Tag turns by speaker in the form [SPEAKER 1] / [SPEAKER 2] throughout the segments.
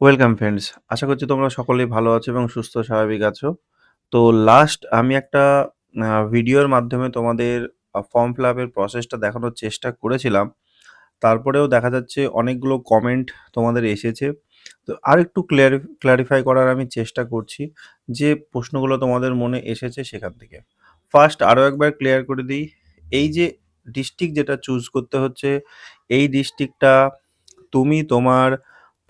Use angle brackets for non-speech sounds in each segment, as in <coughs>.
[SPEAKER 1] Welcome friends. আশা করছি তোমরা সকলেই ভালো আছো এবং সুস্থ স্বাভাবিক আছো। তো লাস্ট আমি একটা ভিডিওর মাধ্যমে তোমাদের ফর্ম ফিল আপের প্রসেসটা দেখানোর চেষ্টা করেছিলাম। তারপরেও দেখা যাচ্ছে অনেকগুলো কমেন্ট তোমাদের এসেছে। তো আর একটু ক্লিয়ারি ক্লারিফাই করার আমি চেষ্টা করছি যে প্রশ্নগুলো তোমাদের মনে এসেছে সেখান থেকে। ফার্স্ট আরও একবার ক্লিয়ার করে দিই, এই যে ডিস্ট্রিক্ট যেটা চুজ করতে হচ্ছে, এই ডিস্ট্রিক্টটা তুমি তোমার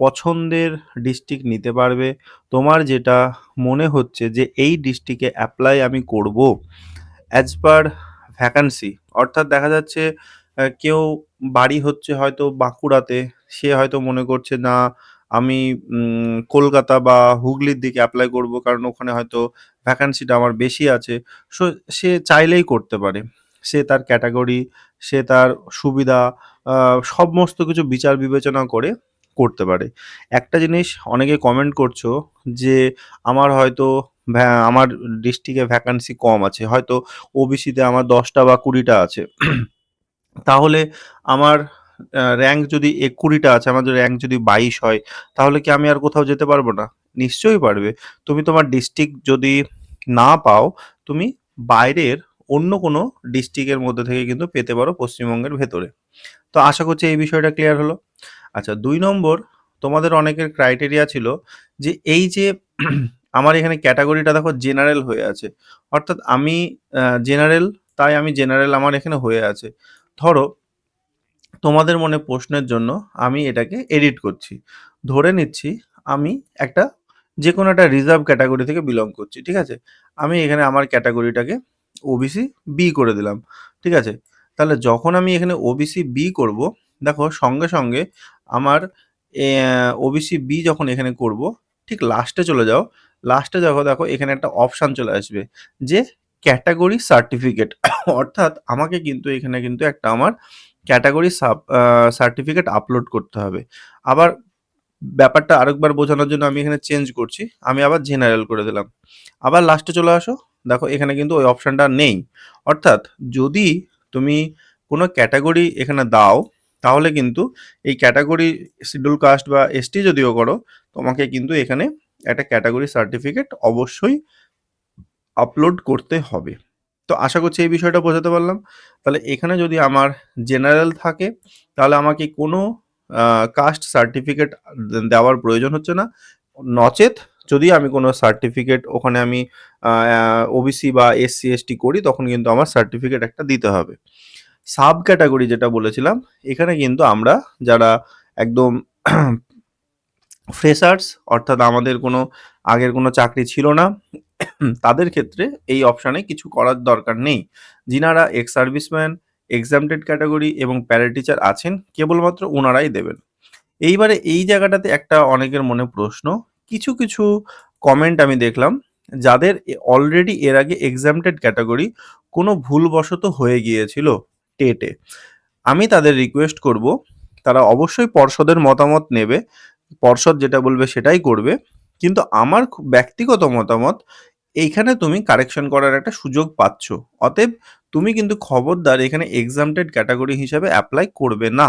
[SPEAKER 1] পছন্দের ডিস্ট্রিক্ট নিতে পারবে। তোমার যেটা মনে হচ্ছে যে এই ডিস্ট্রিক্টে অ্যাপ্লাই আমি করব অ্যাজ পার ভ্যাকান্সি অর্থাৎ দেখা যাচ্ছে কেউ বাড়ি হচ্ছে হয়তো বাঁকুড়াতে, সে হয়তো মনে করছে না আমি কলকাতা বা হুগলির দিকে অ্যাপ্লাই করব কারণ ওখানে হয়তো ভ্যাকান্সিটা আমার বেশি আছে। সো সে চাইলেই করতে পারে। সে তার ক্যাটাগরি সে তার সুবিধা সমস্ত কিছু বিচার বিবেচনা করে করতে পারে। একটা জিনিস অনেকে কমেন্ট করছ যে আমার হয়তো আমার ডিস্ট্রিক্টে ভ্যাকান্সি কম আছে। হয়তো ওবিসিতে আমার দশটা বা কুড়িটা আছে। তাহলে আমার র্যাঙ্ক যদি এ ২০ টা আছে, আমার যদি র‍্যাংক যদি ২২ হয়, তাহলে কি আমি আর কোথাও যেতে পারব না? নিশ্চয়ই পারবে। তুমি তোমার ডিস্ট্রিক্ট যদি না পাও, তুমি বাইরের অন্য কোনো ডিস্ট্রিক্টের মধ্যে থেকে কিন্তু পেতে পারো পশ্চিমবঙ্গের ভেতরে। তো আশা করছি এই বিষয়টা ক্লিয়ার হলো। আচ্ছা দুই নম্বর তোমাদের অনেকের ক্রাইটেরিয়া ছিল যে এই যে <clears throat> আমার এখানে ক্যাটাগরিটা দেখো জেনারেল হয়ে আছে। অর্থাৎ আমি জেনারেল তাই আমি জেনারেল আমার এখানে হয়ে আছে। ধরো তোমাদের মনে প্রশ্নের জন্য আমি এটাকে এডিট করছি। ধরে নিচ্ছি আমি একটা যে কোনো একটা রিজার্ভ ক্যাটাগরি থেকে বিলং করছি। ঠিক আছে? আমি এখানে আমার ক্যাটাগরিটাকে ওবিসি বি করে দিলাম। ঠিক আছে? তাহলে যখন আমি এখানে ওবিসি বি করব, দেখো সঙ্গে, সঙ্গে আমার ওবিসি বি যখন এখানে করব, ঠিক লাস্টে চলে যাও। লাস্টে দেখো, দেখো এখানে একটা অপশান চলে আসবে যে ক্যাটাগরি সার্টিফিকেট অর্থাৎ আমাকে কিন্তু এখানে কিন্তু একটা আমার ক্যাটাগরি সার্টিফিকেট আপলোড করতে হবে। আবার ব্যাপারটা আরেকবার বোঝানোর জন্য আমি এখানে চেঞ্জ করছি। আমি আবার জেনারেল করে দিলাম। আবার লাস্টে চলে আসো। দেখো এখানে কিন্তু ওই অপশানটা নেই। অর্থাৎ যদি তুমি কোনো ক্যাটাগরি এখানে দাও, তাহলে কিন্তু এই ক্যাটাগরি শিডিউল কাস্ট বা এসটি যদিও করো, তোমাকে কিন্তু এখানে একটা ক্যাটাগরি সার্টিফিকেট অবশ্যই আপলোড করতে হবে। তো আশা করছি এই বিষয়টা বোঝাতে পারলাম। তাহলে এখানে যদি আমার জেনারেল থাকে, তাহলে আমাকে কোনো কাস্ট সার্টিফিকেট দেওয়ার প্রয়োজন হচ্ছে না। নচেৎ যদি আমি কোনো সার্টিফিকেট ওখানে আমি ওবিসি বা এসসি, এসটি করি তখন কিন্তু আমার সার্টিফিকেট একটা দিতে হবে। সাব ক্যাটাগরি যেটা বলেছিলাম, এখানে কিন্তু আমরা যারা একদম ফ্রেশার্স অর্থাৎ আমাদের কোনো আগের কোনো চাকরি ছিল না, তাদের ক্ষেত্রে এই অপশানে কিছু করার দরকার নেই। যিনারা এক্স সার্ভিসম্যান, এক্সামটেড ক্যাটাগরি এবং প্যারা টিচার আছেন, কেবলমাত্র ওনারাই দেবেন। এইবারে এই জায়গাটাতে একটা অনেকের মনে প্রশ্ন, কিছু, কিছু কমেন্ট আমি দেখলাম যাদের অলরেডি এর আগে এক্সামটেড ক্যাটাগরি কোনো ভুলবশত হয়ে গিয়েছিল টেটে। আমি তাদের রিকোয়েস্ট করব, তারা অবশ্যই পর্ষদের মতামত নেবে। পর্ষদ যেটা বলবে সেটাই করবে। কিন্তু আমার ব্যক্তিগত মতামত, এইখানে তুমি কারেকশন করার একটা সুযোগ পাচ্ছ। অতএব তুমি কিন্তু খবরদার এখানে এক্সামটেড ক্যাটাগরি হিসাবে অ্যাপ্লাই করবে না।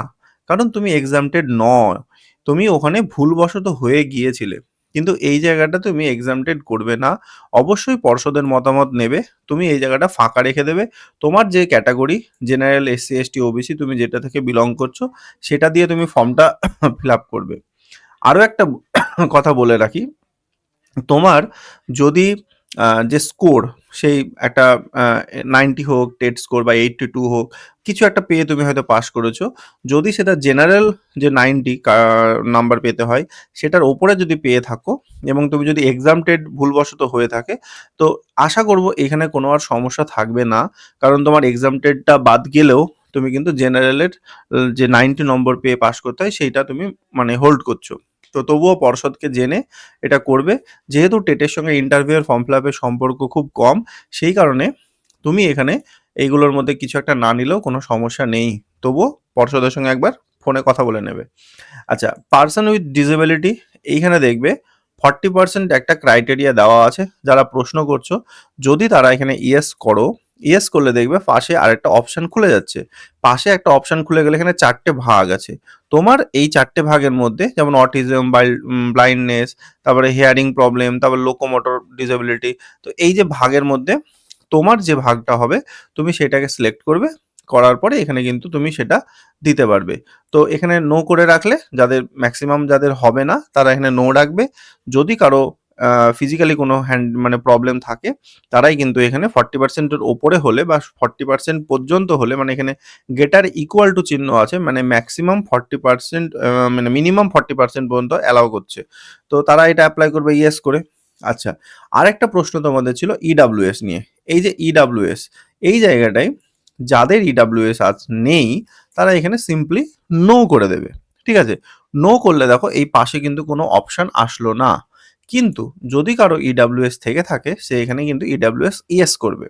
[SPEAKER 1] কারণ তুমি এক্সামটেড নয় তুমি ওখানে ভুলবশত হয়ে গিয়েছিলে। কিন্তু এই জায়গাটা তুমি এক্সামটেড করবে না। অবশ্যই পর্ষদের মতামত নেবে। তুমি এই জায়গাটা ফাঁকা রেখে দেবে। তোমার যে category general, SC, ST, OBC তুমি যেটা থেকে বিলং করছ, সেটা দিয়ে তুমি ফর্মটা ফিল আপ করবে। আরও একটা <coughs> কথা বলে রাখি, তোমার যদি যে স্কোর সেই একটা নাইনটি হোক, টেট স্কোর বা 82 হোক, কিছু একটা পেয়ে তুমি হয়তো পাস করেছ। যদি সেটা জেনারেল যে 90 কা নাম্বার পেতে হয়, সেটার ওপরে যদি পেয়ে থাকো এবং তুমি যদি এক্সামটেড ভুলবশত হয়ে থাকে, তো আশা করব এখানে কোনো আর সমস্যা থাকবে না। কারণ তোমার এক্সামটেডটা বাদ গেলেও তুমি কিন্তু জেনারেলের যে 90 নম্বর পেয়ে পাস করতে হয়, সেইটা তুমি মানে হোল্ড করছ। তো তবুও পর্ষদকে জেনে এটা করবে। যেহেতু টেটের সঙ্গে ইন্টারভিউ এর ফর্ম ফিল আপ এর সম্পর্ক খুব কম, সেই কারণে তুমি এখানে এইগুলোর মধ্যে কিছু একটা না নিলেও কোনো সমস্যা নেই। তবুও পর্ষদের সঙ্গে একবার ফোনে কথা বলে নেবে। আচ্ছা, পারসন উইথ ডিসেবিলিটি এইখানে দেখবে 40% একটা ক্রাইটেরিয়া দেওয়া আছে। যারা প্রশ্ন করছ, যদি তারা এখানে ইয়েস করো, ইয়েস করলে দেখবে পাশে আরেকটা অপশন খুলে যাচ্ছে। পাশে একটা অপশন খুলে গেলে এখানে চারটে ভাগ আছে। তোমার এই চারটে ভাগের মধ্যে যেমন অটিজম ব্লাইন্ডনেস তারপরে হেয়ারিং প্রবলেম তারপর লোকোমোটর ডিসেবিলিটি তো এই যে ভাগের মধ্যে তোমার যে ভাগটা হবে, তুমি সেটাকে সিলেক্ট করবে, করার পরে এখানে কিন্তু তুমি সেটা দিতে পারবে। তো এখানে নো করে রাখলে যাদের ম্যাক্সিমাম যাদের হবে না, তারা এখানে নো রাখবে। যদি কারও ফিজিক্যালি কোনো হ্যান্ড মানে প্রবলেম থাকে, তারাই কিন্তু এখানে ফর্টি পার্সেন্টের ওপরে হলে বা ফর্টি পার্সেন্ট পর্যন্ত হলে মানে এখানে গেটার ইকুয়াল টু চিহ্ন আছে মানে ম্যাক্সিমাম ফর্টি পার্সেন্ট মানে মিনিমাম ফর্টি পার্সেন্ট পর্যন্ত অ্যালাউ করছে। তো তারা এটা অ্যাপ্লাই করবে ইয়েস করে। আচ্ছা আরেকটা প্রশ্ন তোমাদের ছিল ইডাব্লিউএস নিয়ে। এই যে ইডাব্লিউএস এই জায়গাটায় যাদের ইডাব্লিউএস আজ নেই, তারা এখানে সিম্পলি নো করে দেবে। ঠিক আছে? নো করলে দেখো, এই পাশে কিন্তু কোনো অপশান আসলো না। কিন্তু যদি কারও ইডাব্লিউএস থেকে থাকে, সে এখানে কিন্তু ইডাব্লিউএস ইএস করবে।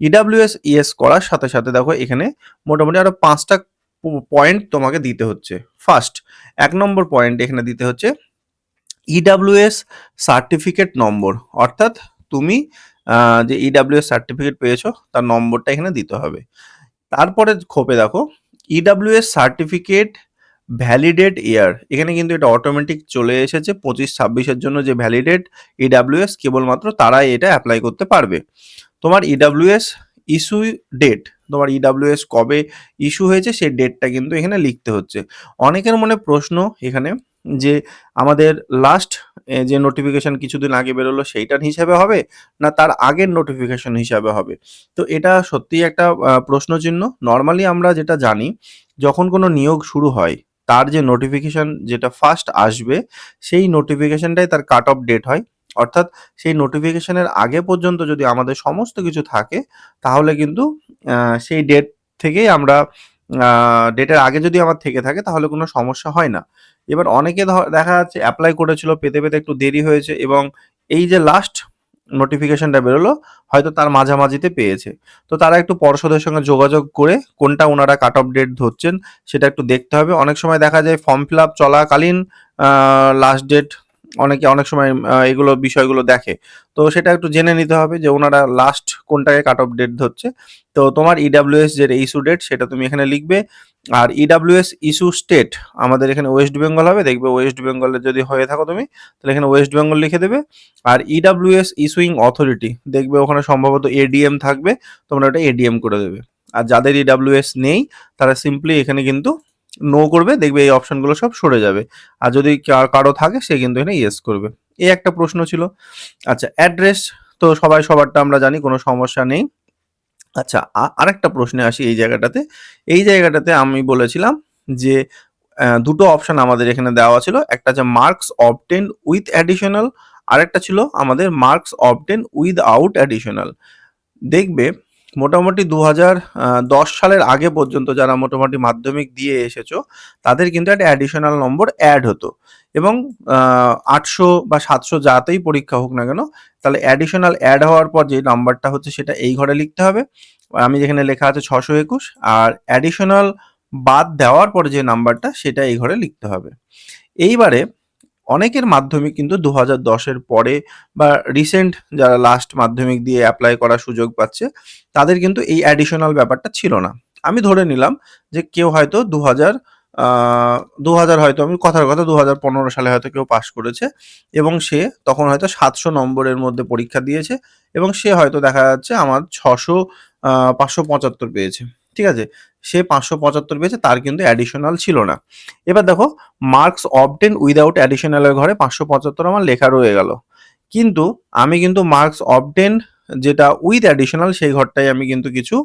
[SPEAKER 1] ইডাব্লিউএস ইএস করার সাথে সাথে দেখো এখানে মোটামুটি আরও পাঁচটা পয়েন্ট তোমাকে দিতে হচ্ছে। ফার্স্ট এক নম্বর পয়েন্ট এখানে দিতে হচ্ছে ইডাব্লিউএস সার্টিফিকেট নম্বর। অর্থাৎ তুমি যে ইডাব্লিউএস সার্টিফিকেট পেয়েছ, তার নম্বরটা এখানে দিতে হবে। তারপরে খোপে দেখো ইডাব্লিউএস সার্টিফিকেট ভ্যালিডেট ইয়ার এখানে কিন্তু এটা অটোমেটিক চলে এসেছে পঁচিশ ছাব্বিশের জন্য যে ভ্যালিডেট ইডাব্লিউএস কেবলমাত্র তারাই এটা অ্যাপ্লাই করতে পারবে। তোমার ইডাব্লিউএস ইস্যু ডেট তোমার ইডাব্লিউএস কবে ইস্যু হয়েছে সেই ডেটটা কিন্তু এখানে লিখতে হচ্ছে। অনেকের মনে প্রশ্ন এখানে যে আমাদের লাস্ট যে নোটিফিকেশন কিছুদিন আগে বেরোলো সেইটার হিসাবে হবে না তার আগের নোটিফিকেশন হিসাবে হবে? তো এটা সত্যিই একটা আহ, প্রশ্নচিহ্ন। নর্মালি আমরা যেটা জানি যখন কোনো নিয়োগ শুরু হয় তার যে নোটিফিকেশন যেটা ফার্স্ট আসবে, সেই নোটিফিকেশনটাই তার কাট অফ ডেট হয়। অর্থাৎ সেই নোটিফিকেশনের আগে পর্যন্ত যদি আমাদের সমস্ত কিছু থাকে, তাহলে কিন্তু সেই ডেট থেকেই আমরা ডেটের আগে যদি আমার থেকে থাকে, তাহলে কোনো সমস্যা হয় না। এবার অনেকে দেখা যাচ্ছে অ্যাপ্লাই করেছিল, পেতে পেতে একটু দেরি হয়েছে এবং এই যে লাস্ট নোটিফিকেশনটা বেরোলো, হয়তো তার মাঝামাঝিতে পেয়েছে। তো তারা একটু পর্ষদের সঙ্গে যোগাযোগ করে কোনটা ওনারা কাট অফ ডেট ধরছেন সেটা একটু দেখতে হবে। অনেক সময় দেখা যায় ফর্ম ফিল আপ চলাকালীন লাস্ট ডেট অনেকে অনেক সময় এগুলো বিষয়গুলো দেখে। তো সেটা একটু জেনে নিতে হবে যে ওনারা লাস্ট কোনটাকে কাট অফ ডেট ধরছে। তো তোমার ইডাব্লিউএস যে ইস্যু ডেট সেটা তুমি এখানে লিখবে। আর ইডাব্লিউএস ইস্যু স্টেট আমাদের এখানে ওয়েস্ট বেঙ্গল হবে, দেখবে ওয়েস্ট বেঙ্গলে যদি হয়ে থাকো তুমি, তাহলে এখানে ওয়েস্ট বেঙ্গল লিখে দেবে। আর ইডাব্লিউএস ইস্যুইং অথরিটি দেখবে ওখানে সম্ভবত এডিএম থাকবে, তোমরা ওটা এডিএম করে দেবে। আর যাদের ইডাব্লিউএস নেই, তারা সিম্পলি এখানে কিন্তু নো করবে, দেখবে এই অপশনগুলো সব সরে যাবে। আর যদি কারও থাকে, সে কিন্তু এখানে ইয়েস করবে। এই একটা প্রশ্ন ছিল। আচ্ছা অ্যাড্রেস তো সবাই সবারটা আমরা জানি, কোনো সমস্যা নেই। আচ্ছা আরেকটা প্রশ্নে আসি এই জায়গাটাতে। এই জায়গাটাতে আমি বলেছিলাম যে দুটো অপশন আমাদের এখানে দেওয়া ছিল। একটা আছে মার্কস অবটেন উইথ অ্যাডিশনাল আরেকটা ছিল আমাদের marks obtain without additional দেখবে মোটামুটি দু দশ সালের আগে পর্যন্ত যারা মোটামুটি মাধ্যমিক দিয়ে এসেছ, তাদের কিন্তু একটা অ্যাডিশনাল নম্বর অ্যাড হতো। এবং আটশো বা সাতশো যাতেই পরীক্ষা হোক না কেন, তাহলে অ্যাডিশনাল অ্যাড হওয়ার পর যে নাম্বারটা হচ্ছে সেটা এই ঘরে লিখতে হবে। আমি যেখানে লেখা আছে ছশো একুশ, আর অ্যাডিশনাল বাদ দেওয়ার পরে যে নাম্বারটা সেটা এই ঘরে লিখতে হবে। এইবারে অনেকের মাধ্যমিক কিন্তু দু হাজার দশের পরে বা রিসেন্ট যারা লাস্ট মাধ্যমিক দিয়ে অ্যাপ্লাই করার সুযোগ পাচ্ছে, তাদের কিন্তু এই অ্যাডিশনাল ব্যাপারটা ছিল না। আমি ধরে নিলাম যে কেউ হয়তো দু হাজার দু হাজার হয়তো, আমি কথার কথা দু হাজার পনেরো সালে হয়তো কেউ পাশ করেছে এবং সে তখন হয়তো সাতশো নম্বরের মধ্যে পরীক্ষা দিয়েছে এবং সে হয়তো দেখা যাচ্ছে আমার ছশো পাঁচশো পঁচাত্তর পেয়েছে। ঠিক আছে? সে পাঁচশো পঁচাত্তর পেয়েছে, তার কিন্তু অ্যাডিশনাল ছিল না। এবার দেখো মার্কস অবটেন উইদাউট অ্যাডিশনালের ঘরে পাঁচশো পঁচাত্তর আমার লেখা রয়ে গেল। কিন্তু আমি কিন্তু মার্কস অবটেন যেটা উইথ অ্যাডিশনাল সেই ঘরটাই আমি কিন্তু কিছু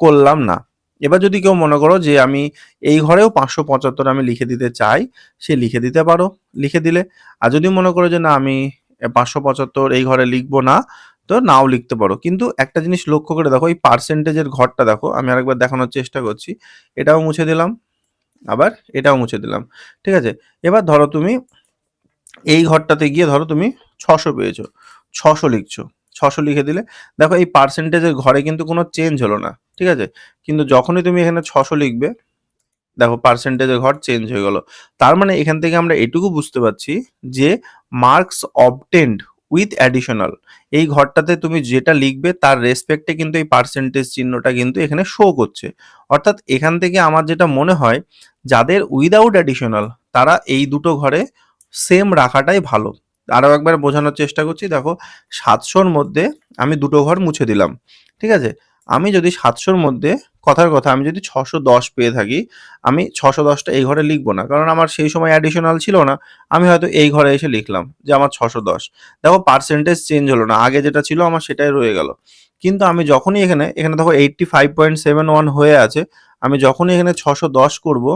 [SPEAKER 1] করলাম না। এবার যদি কেউ মনে করো যে আমি এই ঘরেও পাঁচশো পঁচাত্তর আমি লিখে দিতে চাই, সে লিখে দিতে পারো, লিখে দিলে। আর যদি মনে করো যে না, আমি পাঁচশো পঁচাত্তর এই ঘরে লিখব না তো নাও লিখতে পারো। কিন্তু একটা জিনিস লক্ষ্য করে দেখো, এই পার্সেন্টেজের ঘরটা দেখো, আমি আরেকবার দেখানোর চেষ্টা করছি। এটাও মুছে দিলাম, আবার এটাও মুছে দিলাম, ঠিক আছে? এবার ধরো তুমি এই ঘরটাতে গিয়ে ধরো তুমি ছশো পেয়েছ, ছশো লিখছো, ছশো লিখে দিলে, দেখো এই পার্সেন্টেজের ঘরে কিন্তু কোনো চেঞ্জ হলো না, ঠিক আছে? কিন্তু যখনই তুমি এখানে ছশো লিখবে, দেখো পার্সেন্টেজের ঘর চেঞ্জ হয়ে গেল। তার মানে এখান থেকে আমরা এটুকু বুঝতে পারছি যে মার্কস অবটেন্ড উইথ অ্যাডিশনাল এই ঘরটাতে তুমি যেটা লিখবে তার রেসপেক্টে কিন্তু এই পার্সেন্টেজ চিহ্নটা কিন্তু এখানে শো করছে। অর্থাৎ এখান থেকে আমার যেটা মনে হয়, যাদের উইদাউট অ্যাডিশনাল তারা এই দুটো ঘরে সেম রাখাটাই ভালো। আরও একবার বোঝানোর চেষ্টা করছি, দেখো, সাতশোর মধ্যে আমি দুটো ঘর মুছে দিলাম। ঠিক আছে? আমি যদি সাতশোর মধ্যে কথার কথা, আমি যদি ছশো দশ পেয়ে থাকি, আমি ছশো দশটা এই ঘরে লিখব না। কারণ আমার সেই সময় অ্যাডিশনাল ছিল না, আমি হয়তো এই ঘরে এসে লিখলাম যে আমার ছশো দশ। দেখো পার্সেন্টেজ চেঞ্জ হলো না, আগে যেটা ছিল আমার সেটাই রয়ে গেল। কিন্তু আমি যখনই এখানে এখানে দেখো eighty five point seven one হয়ে আছে, আমি যখনই এখানে ছশো দশ করব,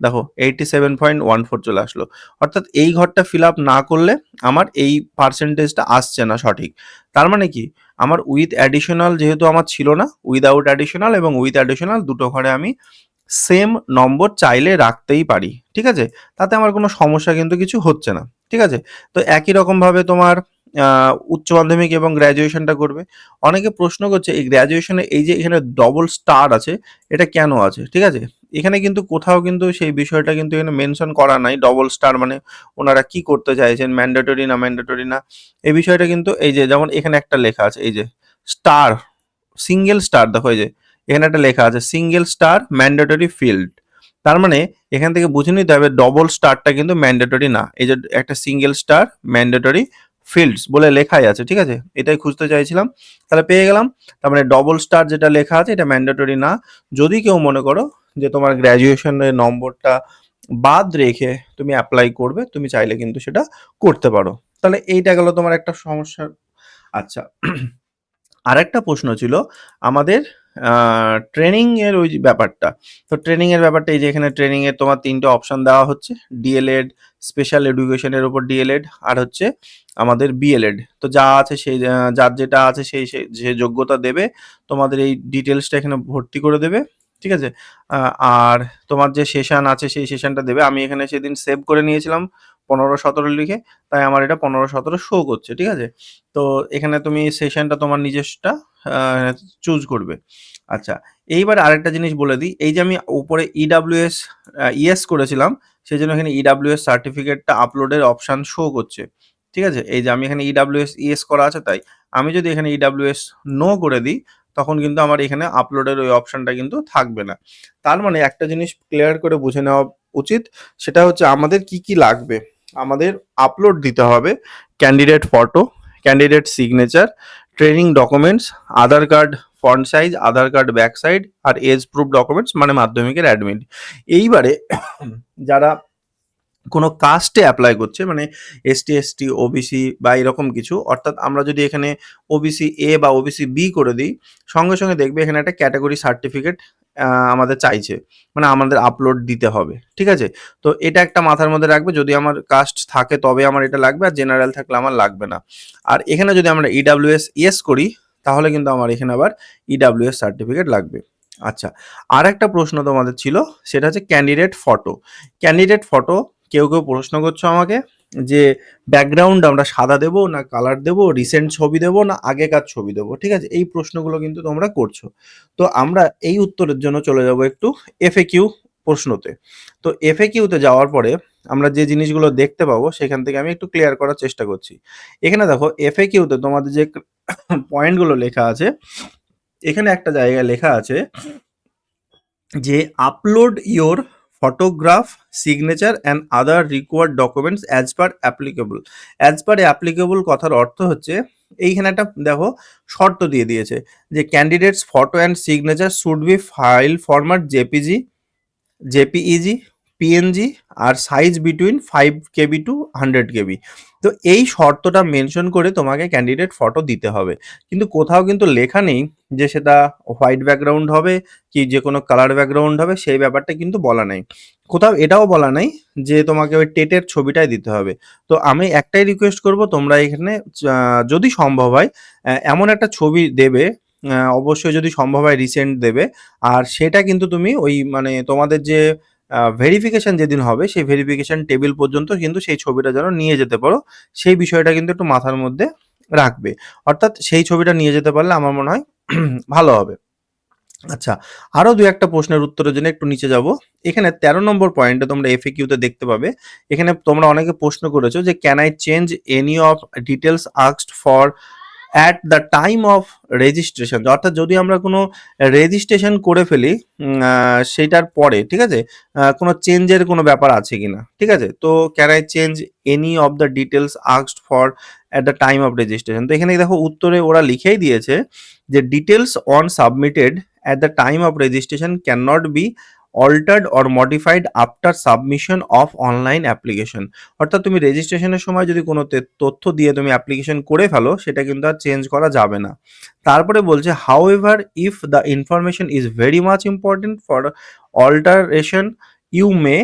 [SPEAKER 1] দেখো eighty seven point one four চলে আসলো। অর্থাৎ এই ঘরটা ফিল আপ না করলে আমার এই পার্সেন্টেজটা আসছে না সঠিক। তার মানে কি? আমার উইথ অ্যাডিশনাল যেহেতু আমার ছিল না উইদাউট অ্যাডিশনাল এবং উইথ অ্যাডিশনাল দুটো ঘরে আমি সেম নম্বর চাইলে রাখতেই পারি, ঠিক আছে? তাতে আমার কোনো সমস্যা কিন্তু কিছু হচ্ছে না, ঠিক আছে? তো একই রকমভাবে তোমার উচ্চ মাধ্যমিক এবং গ্র্যাজুয়েশনটা করবে। অনেকে প্রশ্ন করছে, এই গ্র্যাজুয়েশনে এই যে এখানে ডবল স্টার আছে, এটা কেন আছে, ঠিক আছে? এখানে কিন্তু কোথাও কিন্তু সেই বিষয়টা কিন্তু এখানে মেনশন করা নাই ডবল স্টার মানে ওনারা কি করতে চাইছেন ম্যান্ডেটরি না ম্যান্ডেটরি না, এই বিষয়টা কিন্তু এই যে যেমন এখানে একটা লেখা আছে, এই যে স্টার সিঙ্গেল স্টার দেখো এই যে, এখানে একটা লেখা আছে সিঙ্গেল স্টার ম্যান্ডেটরি ফিল্ড তার মানে এখান থেকে বুঝে নিতে হবে ডবল স্টারটা কিন্তু ম্যান্ডেটরি না, এই যে একটা সিঙ্গেল স্টার ম্যান্ডেটরি ফিল্ডস বলে লেখাই আছে, ঠিক আছে? এটাই খুঁজতে চাইছিলাম। তাহলে পেয়ে গেলাম। তার মানে ডবল স্টার যেটা লেখা আছে, এটা ম্যান্ডেটরি না। যদি কেউ মনে করো যে তোমার গ্র্যাজুয়েশনের নম্বরটা বাদ রেখে তুমি অ্যাপ্লাই করবে, তুমি চাইলে কিন্তু সেটা করতে পারো। তাহলে এইটা গেল তোমার একটা সমস্যা। আচ্ছা আরেকটা প্রশ্ন ছিল আমাদের ট্রেনিং এর ওই ব্যাপারটা। তো ট্রেনিং এর ব্যাপারটা এই যে এখানে ট্রেনিং এর তোমার তিনটে অপশন দেওয়া হচ্ছে ডিএলএড স্পেশাল এডুকেশনের উপর ডিএলএড আর হচ্ছে আমাদের বিএলএড তো যা আছে সেই, যার যেটা আছে সেই যে যোগ্যতা দেবে, তোমাদের এই ডিটেলসটা এখানে ভর্তি করে দেবে, ঠিক আছে? আর তোমার যে সেশন আছে সেই সেশনটা দেবে। আমি এখানে সেদিন সেভ করে নিয়েছিলাম পনেরো সতেরো লিখে, তাই আমার এটা পনেরো সতেরো শো করছে, ঠিক আছে? তো এখানে তুমি সেশনটা তোমার নিজস্বটা চুজ করবে। আচ্ছা এইবার আরেকটা জিনিস বলে দিই। এই যে আমি উপরে ইডাব্লিউএস ইএস করেছিলাম সেই জন্য এখানে ইডাব্লিউএস সার্টিফিকেটটা আপলোডের অপশান শো করছে। ঠিক আছে? এই যে আমি এখানে ইডাব্লিউএস ইএস করা আছে তাই। আমি যদি এখানে ইডাব্লিউএস নো করে দিই, তখন কিন্তু আমার এখানে আপলোডের ওই অপশানটা কিন্তু থাকবে না। তার মানে একটা জিনিস ক্লিয়ার করে বুঝে নেওয়া উচিত, সেটা হচ্ছে আমাদের কি কি লাগবে? আমাদের আপলোড দিতে হবে candidate photo candidate signature training documents Aadhaar card front size Aadhaar card back side আর এজ প্রুফ ডকুমেন্টস মানে মাধ্যমিকের অ্যাডমিট। এইবারে <coughs> যারা কোনো কাস্টে অ্যাপ্লাই করছে মানে এসটি এসটি ওবিসি বা এরকম কিছু অর্থাৎ আমরা যদি এখানে ওবিসি এ বা ওবিসি বি করে দিই সঙ্গে সঙ্গে দেখবে এখানে একটা ক্যাটাগরি সার্টিফিকেট আমাদের চাইছে। মানে আমাদের আপলোড দিতে হবে ঠিক আছে? তো এটা একটা মাথার মধ্যে রাখবে যদি আমার কাস্ট থাকে তবে আমার এটা লাগবে আর জেনারেল থাকলে আমার লাগবে না। আর এখানে যদি আমরা ইডাব্লিউএস ইএস করি তাহলে কিন্তু আমার এখানে আবার ইডাব্লিউএস সার্টিফিকেট লাগবে। আচ্ছা আর একটা প্রশ্ন তোমাদের ছিল, সেটা হচ্ছে ক্যান্ডিডেট ফটো ক্যান্ডিডেট ফটো কেউ কেউ প্রশ্ন করছ আমাকে যে ব্যাকগ্রাউন্ড আমরা সাদা দেবো না কালার দেবো রিসেন্ট ছবি দেবো না আগেকার ছবি দেবো? ঠিক আছে, এই প্রশ্নগুলো কিন্তু তোমরা করছ। তো আমরা এই উত্তরের জন্য চলে যাব একটু এফএ কিউ প্রশ্নতে। তো এফএ কিউতে যাওয়ার পরে আমরা যে জিনিসগুলো দেখতে পাবো সেখান থেকে আমি একটু ক্লিয়ার করার চেষ্টা করছি। এখানে দেখো এফএ কিউতে তোমাদের যে পয়েন্টগুলো লেখা আছে, এখানে একটা জায়গায় লেখা আছে যে upload your photograph signature and other required documents as per applicable as per applicable কথার অর্থ হচ্ছে, এইখানে একটা দেখো শর্ত দিয়ে দিয়েছে যে candidates photo and signature should be file format JPG JPEG, PNG R size between five KB to hundred KB. তো এই শর্তটা মেনশন করে তোমাকে ক্যান্ডিডেট ফটো দিতে হবে। কিন্তু কোথাও কিন্তু লেখা নেই যে সেটা হোয়াইট ব্যাকগ্রাউন্ড হবে কি যে কোনো কালার ব্যাকগ্রাউন্ড হবে, সেই ব্যাপারটা কিন্তু বলা নেই। কোথাও এটাও বলা নেই যে তোমাকে ওই টেটের ছবিটাই দিতে হবে। তো আমি একটাই রিকোয়েস্ট করব, তোমরা এখানে যদি সম্ভব হয় এমন একটা ছবি দেবে অবশ্যই যদি সম্ভব হয় রিসেন্ট দেবে আর সেটা কিন্তু তুমি ওই মানে তোমাদের যে ভেরিফিকেশন যেদিন হবে সেই ভেরিফিকেশন টেবিল পর্যন্ত কিন্তু সেই ছবিটা যেন নিয়ে যেতে পারো সেই বিষয়টা কিন্তু একটু মাথার মধ্যে রাখবে অর্থাৎ সেই ছবিটা নিয়ে যেতে পারলে আমার মনে হয় <clears throat> ভালো হবে আচ্ছা, আরও ২-১ টা প্রশ্নের উত্তরের জন্য একটু নিচে যাব। এখানে ১৩ নম্বর পয়েন্টে তোমরা FAQ তে দেখতে পাবে। এখানে তোমরা অনেকে প্রশ্ন করেছ যে, "can I change any of details asked for at the time of registration?" অর্থাৎ যদি আমরা কোনো রেজিস্ট্রেশন করে ফেলি সেইটার পরে, ঠিক আছে? কোনো চেঞ্জের কোনো ব্যাপার আছে কিনা, ঠিক আছে? তো "can I change any of the details asked for at the time of registration?" তো এখানে দেখো উত্তরে ওরা লিখেই দিয়েছে যে, "details on submitted at the time of registration cannot be altered or modified after submission of online application অর্থাৎ তুমি রেজিস্ট্রেশনের সময় যদি কোনো তথ্য দিয়ে তুমি অ্যাপ্লিকেশন করে ফেলো, সেটা কিন্তু আর চেঞ্জ করা যাবে না। তারপরে বলছে however if the information is very much important for alteration you may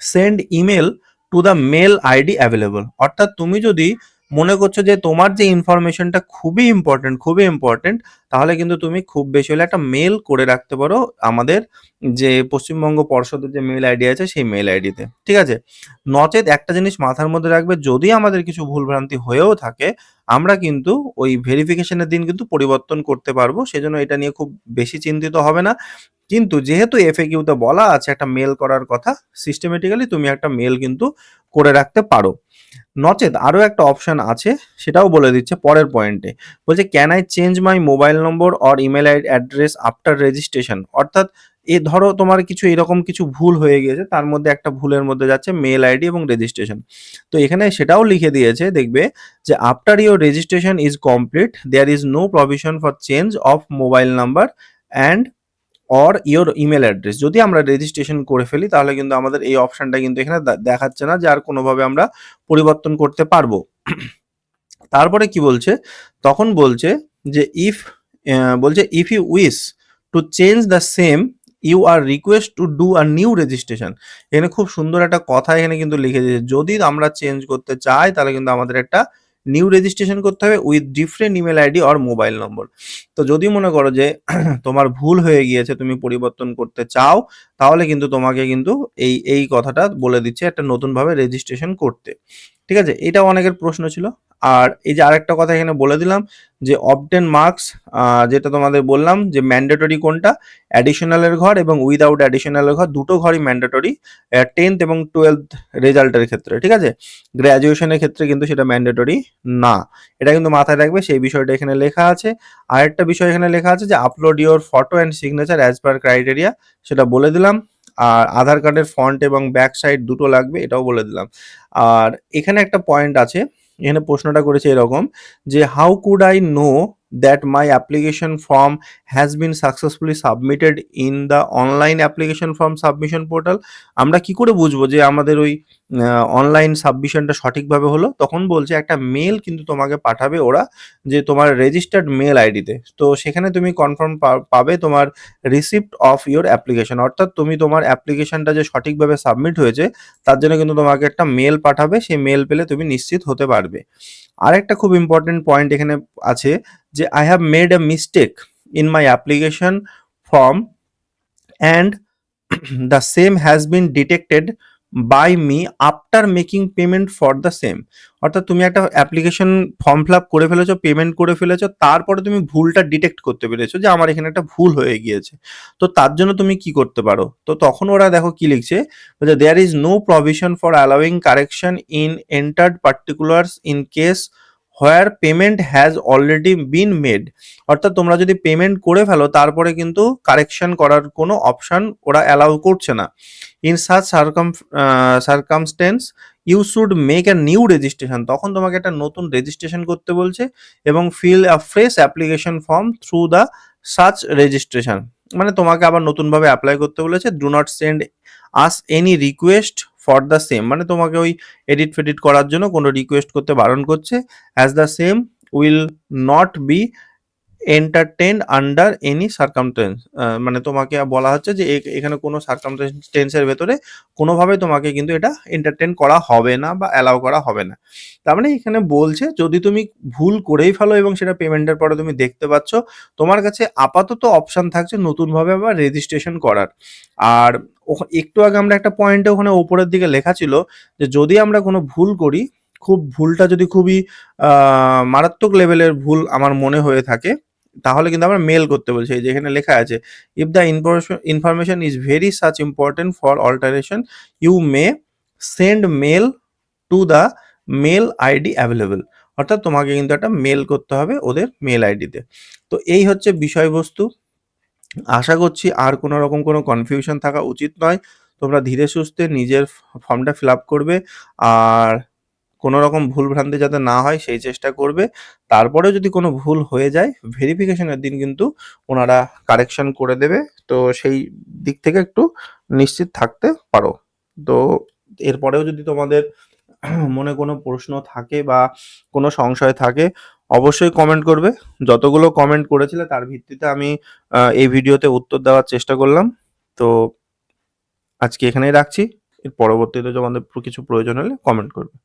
[SPEAKER 1] send email to the mail ID available অর্থাৎ তুমি যদি মনে করছ যে তোমার যে ইনফরমেশনটা খুবই ইম্পর্টেন্ট খুবই ইম্পর্টেন্ট তাহলে কিন্তু তুমি খুব বেশি হলে একটা মেল করে রাখতে পারো আমাদের যে পশ্চিমবঙ্গ পর্ষদের যে মেল আইডি আছে সেই মেল আইডিতে ঠিক আছে? নচেত একটা জিনিস মাথার মধ্যে রাখবে, যদি আমাদের কিছু ভুলভ্রান্তি হয়েও থাকে, আমরা কিন্তু ওই ভেরিফিকেশনের দিন কিন্তু পরিবর্তন করতে পারব, সেজন্য এটা নিয়ে খুব বেশি চিন্তিত হবে না। কিন্তু যেহেতু এফএ কিউতে বলা আছে একটা মেল করার কথা সিস্টেমেটিক্যালি তুমি একটা মেল কিন্তু করে রাখতে পারো। নচেত আরও একটা অপশন আছে, সেটাও বলে দিচ্ছে পরের পয়েন্টে বলছে can I change my mobile number or email address after registration অর্থাৎ, এ ধরো তোমার কিছু এরকম কিছু ভুল হয়ে গিয়েছে, তার মধ্যে একটা ভুলের মধ্যে যাচ্ছে মেল আইডি এবং রেজিস্ট্রেশন তো এখানে সেটাও লিখে দিয়েছে, দেখবে যে after your registration is complete there is no provision for change of mobile number and or your email address যদি আমরা রেজিস্ট্রেশন করে ফেলি, তাহলে কিন্তু আমাদের এই অপশনটা কিন্তু এখানে দেখাচ্ছে না যে আর কোনোভাবে আমরা পরিবর্তন করতে পারব। তারপরে কি বলছে? তখন বলছে যে ইফ বলছে if you wish to change the same you are request to do a new registration এখানে খুব সুন্দর একটা কথা এখানে কিন্তু লিখে দিয়েছে। যদি আমরা চেঞ্জ করতে চাই, তাহলে কিন্তু আমাদের একটা নিউ রেজিস্ট্রেশন করতে হবে with different email ID or mobile number তো যদি মনে করো যে <clears throat> তোমার ভুল হয়ে গিয়েছে, তুমি পরিবর্তন করতে চাও, তাহলে কিন্তু তোমাকে কিন্তু এই এই কথাটা বলে দিচ্ছে একটা নতুনভাবে রেজিস্ট্রেশন করতে। ঠিক আছে? এটা অনেকের প্রশ্ন ছিল। আর এই যে আরেকটা কথা এখানে বলে দিলাম যে অবটেন মার্কস যেটা তোমাদের বললাম যে ম্যান্ডেটরি কোনটা? অ্যাডিশনালের ঘর এবং উইদাউট অ্যাডিশনালের ঘর, দুটো ঘরই ম্যান্ডেটরি টেন্থ এবং টুয়েলথ রেজাল্টের ক্ষেত্রে, ঠিক আছে? গ্র্যাজুয়েশনের ক্ষেত্রে কিন্তু সেটা ম্যান্ডেটরি না। এটা কিন্তু মাথায় রাখবে, সেই বিষয়টা এখানে লেখা আছে। আরেকটা বিষয় এখানে লেখা আছে যে upload your photo and signature as per criteria সেটা বলে দিলাম। আর আধার কার্ডের ফন্ট এবং ব্যাক সাইড দুটো লাগবে, এটাও বলে দিলাম। আর এখানে একটা পয়েন্ট আছে, এখানে প্রশ্নটা করেছে এরকম যে how could I know that my application form has been successfully submitted in the online application form submission portal আমরা কি করে বুঝব যে আমাদের ওই অনলাইন সাবমিশনটা সঠিকভাবে হলো? তখন বলছে, একটা মেল কিন্তু তোমাকে পাঠাবে ওরা, যে তোমার রেজিস্টার্ড মেল আইডিতে তো সেখানে তুমি কনফার্ম পাবে তোমার রিসিপ্ট অফ ইওর অ্যাপ্লিকেশন অর্থাৎ তুমি তোমার অ্যাপ্লিকেশনটা যে সঠিকভাবে সাবমিট হয়েছে, তার জন্য কিন্তু তোমাকে একটা মেল পাঠাবে। সেই মেল পেলে তুমি নিশ্চিত হতে পারবে। আরেকটা খুব ইম্পর্টেন্ট পয়েন্ট এখানে আছে যে I have made a mistake in my application form and the same has been detected by me after making payment for the same অর্থাৎ তুমি একটা অ্যাপ্লিকেশন ফর্ম ফিল আপ করে ফেলেছো পেমেন্ট করে ফেলেছো, তারপরে তুমি ভুলটা ডিটেক্ট করতে পেরেছ যে আমার এখানে একটা ভুল হয়ে গিয়েছে। তো তার জন্য তুমি কি করতে পারো? তো তখন ওরা দেখো কি লিখছে? There is no provision for allowing correction in entered particulars in case where payment has already been made অর্থাৎ তোমরা যদি পেমেন্ট করে ফেলো, তারপরে কিন্তু কারেকশন করার কোনো অপশন ওরা অ্যালাউ করছে না। In such circum circumstances you should make a new registration তখন তোমাকে একটা নতুন রেজিস্ট্রেশন করতে বলছে এবং fill a fresh application form through the such registration মানে তোমাকে আবার নতুনভাবে অ্যাপ্লাই করতে বলেছে do not send us any request for the same মানে তোমাকে ওই এডিট ফেডিট করার জন্য কোনো রিকোয়েস্ট করতে বারণ করছে as the same will not be entertain under any circumstance মানে তোমাকে বলা হচ্ছে যে এখানে কোনো সার্কামটেন্সের ভেতরে কোনোভাবে তোমাকে কিন্তু এটা এন্টারটেন করা হবে না বা অ্যালাউ করা হবে না। তার মানে এখানে বলছে, যদি তুমি ভুল করেই ফেলো এবং সেটা পেমেন্টের পরে তুমি দেখতে পাচ্ছ, তোমার কাছে আপাতত অপশান থাকছে নতুনভাবে আবার রেজিস্ট্রেশন করার। আর একটু আগে আমরা একটা পয়েন্টে ওখানে ওপরের দিকে লেখা ছিল যে যদি আমরা কোনো ভুল করি, খুব ভুলটা যদি খুবই মারাত্মক লেভেলের ভুল আমার মনে হয়ে থাকে তাহলে কিন্তু আমরা মেল করতে বলছি। এই যে এখানে লেখা আছে if the information information is very such important for alteration you may send mail to the mail ID available অর্থাৎ তোমাকে কিন্তু একটা মেল করতে হবে ওদের মেল আইডিতে তো। এই হচ্ছে বিষয়বস্তু। আশা করছি আর কোনো রকম কোনো কনফিউশন থাকা উচিত নয়। তোমরা ধীরে সুস্থে নিজের ফর্মটা ফিল আপ করবে। আর কোনো রকম ভুল ভ্রান্তি যাতে না হয়, সেই চেষ্টা করবে। তারপরেও যদি কোনো ভুল হয়ে যায় ভেরিফিকেশনের দিন কিন্তু ওনারা কারেকশন করে দেবে। তো সেই দিক থেকে একটু নিশ্চিত থাকতে পারো। তো এরপরেও যদি তোমাদের <clears throat> মনে কোনো প্রশ্ন থাকে বা কোনো সংশয় থাকে, অবশ্যই কমেন্ট করবে। যতগুলো কমেন্ট করেছিলে, তার ভিত্তিতে আমি এই ভিডিওতে উত্তর দেওয়ার চেষ্টা করলাম। তো আজকে এখানেই রাখছি। এর পরবর্তীতে তোমাদের কিছু প্রয়োজন হলে কমেন্ট করবে।